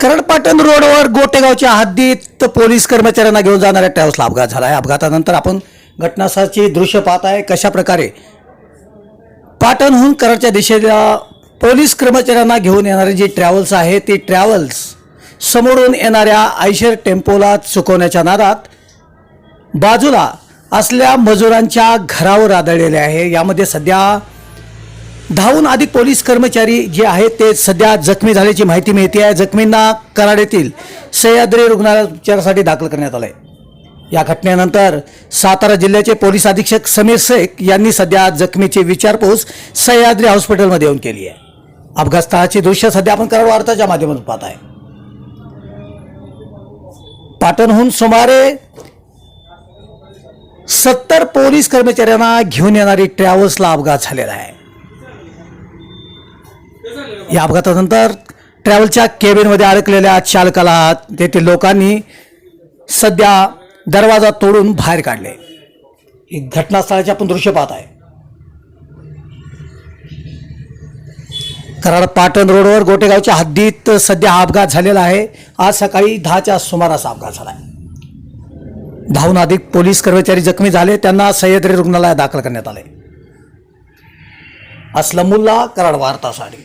करडपाटण रोडवर गोटेगावच्या हद्दीत पोलीस कर्मचाऱ्यांना घेऊन जाणाऱ्या ट्रॅव्हल्सला अपघात झाला. आहे अपघातानंतर आपण घटनास्थळाची दृश्य पाहत आहे. कशा प्रकारे पाटणहून कराडच्या दिशेला पोलीस कर्मचाऱ्यांना घेऊन येणारे जे ट्रॅव्हल्स आहे ते ट्रॅव्हल्स समोरून येणाऱ्या आयशर टेम्पोला चुकवण्याच्या नादात बाजूला असल्या मजुरांच्या घरावर आदळलेले आहे. यामध्ये सध्या दहाहून अधिक पोलीस कर्मचारी जे आहेत ते सध्या जखमी झाल्याची माहिती मिळते आहे. जखमींना कराड येथील सह्याद्री रुग्णालयात उपचारासाठी दाखल करण्यात आलं आहे या घटनेनंतर सातारा जिल्ह्याचे पोलीस अधीक्षक समीर शेख यांनी सध्या जखमीची विचारपूस सह्याद्री हॉस्पिटलमध्ये येऊन केली आहे. अपघातस्थळाची दृश्य सध्या आपण कराड वार्ताच्या माध्यमातून पाहत आहे. पाटणहून सुमारे सत्तर पोलीस कर्मचाऱ्यांना घेऊन येणारी ट्रॅव्हल्सला अपघात झालेला आहे. या अपघातानंतर ट्रॅव्हलच्या केबिनमध्ये अडकलेल्या चालकाला तेथील लोकांनी सध्या दरवाजा तोडून बाहेर काढले. ही घटनास्थळाचे आपण दृश्य पाहत आहे. कराड पाटण रोडवर गोटेगावच्या हद्दीत सध्या हा अपघात झालेला आहे. आज सकाळी दहाच्या सुमारास अपघात झाला आहे. दहाहून अधिक पोलीस कर्मचारी जखमी झाले. त्यांना सह्याद्री रुग्णालयात दाखल करण्यात आले. असलमुल्ला कराड वार्तासाठी